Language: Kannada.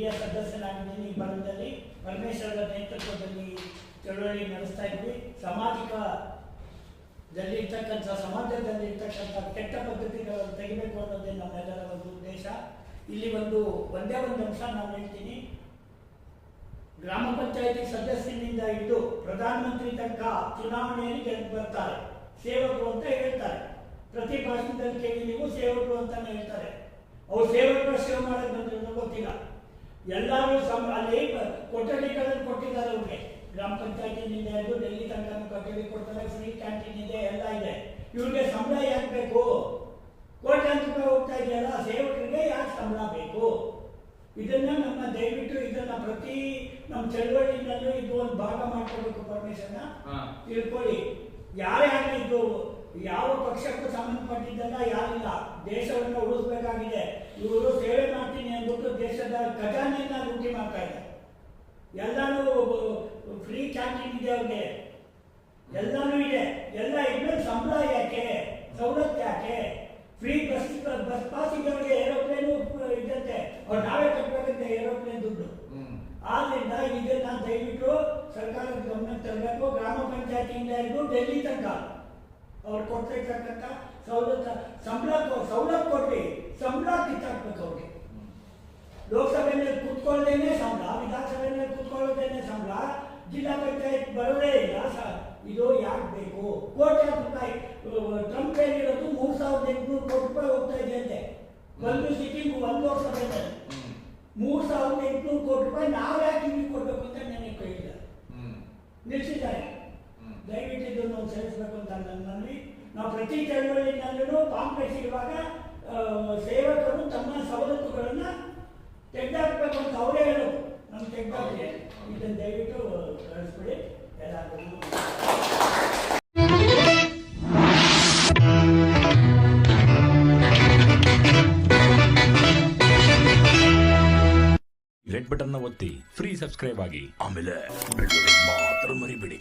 ಹಿರಿಯ ಸದಸ್ಯನಾಗಿದ್ದೀನಿ ಈ ಬರದಲ್ಲಿ ಪರಮೇಶ್ವರರ ನೇತೃತ್ವದಲ್ಲಿ ಚಳುವಳಿ ನಡೆಸ್ತಾ ಇದ್ವಿ. ಸಾಮಾಜಿಕ ದಲ್ಲಿರ್ತಕ್ಕಂಥ ಸಮಾಜದಲ್ಲಿ ಇರ್ತಕ್ಕಂಥ ಕೆಟ್ಟ ಪದ್ಧತಿಗಳನ್ನು ತೆಗಿಬೇಕು ಅನ್ನೋದೇ ನಮ್ಮೆಲ್ಲರ ಒಂದು ಉದ್ದೇಶ. ಇಲ್ಲಿ ಒಂದು, ಒಂದೇ ಒಂದು ಅಂಶ ನಾನು ಹೇಳ್ತೀನಿ. ಗ್ರಾಮ ಪಂಚಾಯತಿ ಸದಸ್ಯನಿಂದ ಹಿಡಿದು ಪ್ರಧಾನಮಂತ್ರಿ ತನಕ ಚುನಾವಣೆಯಲ್ಲಿ ಗೆದ್ದು ಬರ್ತಾರೆ. ಸೇವಕರು ಅಂತ ಹೇಳ್ತಾರೆ. ಪ್ರತಿ ಭಾಷಣದಲ್ಲಿ ಕೇಳಿ ನೀವು ಸೇವಕರು ಅಂತಾನೆ ಹೇಳ್ತಾರೆ. ಅವ್ರು ಸೇವಕರು ಸೇವೆ ಮಾಡೋದು ಎಲ್ಲರೂ ಸಂ ಅಲ್ಲಿ ಕೊಠಡಿಗಳನ್ನು ಕೊಟ್ಟಿದ್ದಾರೆ ಅವ್ರಿಗೆ. ಗ್ರಾಮ ಪಂಚಾಯತಿನಿಂದ ಹಿಡಿದು ಡೆಲ್ಲಿ ತನಕ ಕೊಠಡಿ ಕೊಡ್ತಾರೆ ಫ್ರೀ ಕ್ಯಾಂಟೀನ್ ಇದೆ ಎಲ್ಲ ಇದೆ. ಇವ್ರಿಗೆ ಸಂಬಳ ಯಾಕೆ ಬೇಕು? ಕೋಟ್ಯಾಂತರ ರೂಪಾಯಿ ಹೋಗ್ತಾ ಇದೆಯಲ್ಲ ಸೇವಕರಿಗೆ ಯಾಕೆ ಸಂಬಳ ಬೇಕು? ಇದನ್ನ ನಮ್ಮ ದಯವಿಟ್ಟು ಇದನ್ನ ಪ್ರತಿ ನಮ್ಮ ಚಳವಳಿನಲ್ಲೂ ಇದು ಒಂದು ಭಾಗ ಮಾಡ್ಕೋಬೇಕು ಪರ್ಮಿಷನ್. ತಿಳ್ಕೊಳ್ಳಿ. ಯಾರೇ ಆಗಲಿ ಇದು ಯಾವ ಪಕ್ಷಕ್ಕೂ ಸಂಬಂಧಪಟ್ಟಿದ್ದಲ್ಲ ಯಾರಿಲ್ಲ. ದೇಶವನ್ನು ಉಳಿಸ್ಬೇಕಾಗಿದೆ. ಇವರು ಸೇವೆ ಮಾಡ್ತೀನಿ ಅಂದ್ಬಿಟ್ಟು ದೇಶದ ಖಜಾನೆಯನ್ನ ಲೂಟಿ ಮಾಡ್ತಾ ಇದ್ದಾರೆ. ಎಲ್ಲಾನು ಫ್ರೀ ಕ್ಯಾಂಟೀನ್ ಇದೆ ಅವ್ರಿಗೆ. ಎಲ್ಲಾನು ಇದೆ. ಎಲ್ಲ ಇದ್ರೆ ಸಂಬಳ ಯಾಕೆ? ಸವಲತ್ತು ಯಾಕೆ? ಫ್ರೀ ಬಸ್ ಬಸ್ ಪಾಸ್ ಇದ್ದವ್ರಿಗೆ ಏರೋಪ್ಲೇನು ಇದ್ದಂತೆ ಅವ್ರು ನಾವೇ ಕಟ್ಟಬೇಕಂತೆ ಏರೋಪ್ಲೇನ್ ದುಡ್ಡು. ಆದ್ರಿಂದ ಇದನ್ನ ದಯವಿಟ್ಟು ಸರ್ಕಾರದ ಗಮನಕ್ಕೆ ತರಬೇಕು. ಗ್ರಾಮ ಪಂಚಾಯತಿಯಿಂದ ಹಿಡಿದು ಡೆಲ್ಲಿ ತನಕ. ಅವ್ರು ಕೊಡ್ತಿರ್ತಕ್ಕಂಥ ಸವಲತ್ತು ಸಂಬಳ ಸವಲತ್ತು ಕೊಡ್ರಿ ಸಂಬಳ ಕಿತ್ತಾಕ್ಬೇಕು ಅವ್ರಿಗೆ. ಲೋಕಸಭೆಯಲ್ಲಿ ಕೂತ್ಕೊಳ್ಳದೇನೆ ಸಂಬಳ ವಿಧಾನಸಭೆಯಲ್ಲಿ ಕೂತ್ಕೊಳ್ಳೋದೇನೆ ಸಂಬಳ ಜಿಲ್ಲಾ ಪಂಚಾಯತ್ ಬರೋದೇ ಇಲ್ಲ ಸರ್ ಇದು ಯಾಕೆ ಬೇಕು? ಕೋಟಿ ರೂಪಾಯಿ ಟ್ರಂಪ್ ಹೇಳಿರೋದು ಮೂರು ಸಾವಿರದ ಎಂಟುನೂರು ಕೋಟಿ ರೂಪಾಯಿ ಹೋಗ್ತಾ ಇದೆ ಅಂತೆ. ಒಂದು ಸಿಟಿಂಗ್ ಒಂದು ಲೋಕಸಭೆಯಲ್ಲಿ. ಮೂರು ಸಾವಿರದ ಎಂಟುನೂರು ಕೋಟಿ ರೂಪಾಯಿ ನಾವು ಯಾಕೆ ಇಲ್ಲಿ ಕೊಡಬೇಕು ಅಂತ ನನಗೆ ಕೇಳಿಲ್ಲ ನಾವು ಸೇರಿಸಬೇಕು ಅಂತ ನನ್ನಲ್ಲಿ. ನಾವು ಪ್ರತಿ ಚಳವಳಿನಲ್ಲೂ ಕಾಂಗ್ರೆಸ್ ಇರುವಾಗ ಸೇವಕರು ತಮ್ಮ ಸವಲತ್ತುಗಳನ್ನ ತೆಗೆದಾಕ್ಬೇಕು ಅಂತ ಅವರೇ ಹೇಳೋದು. ನಮ್ಮ ತೆಗೆದಾಕಿದೆ ಇದನ್ನು ದಯವಿಟ್ಟು ಕಳಿಸ್ಬಿಡಿ. ಎಲ್ಲರಿಗೂ ರೆಡ್ ಬಟನ್ ಒತ್ತಿ ಫ್ರೀ ಸಬ್ಸ್ಕ್ರೈಬ್ ಆಗಿ. ಆಮೇಲೆ ಮಾತ್ರ ಮರಿಬೇಡಿ.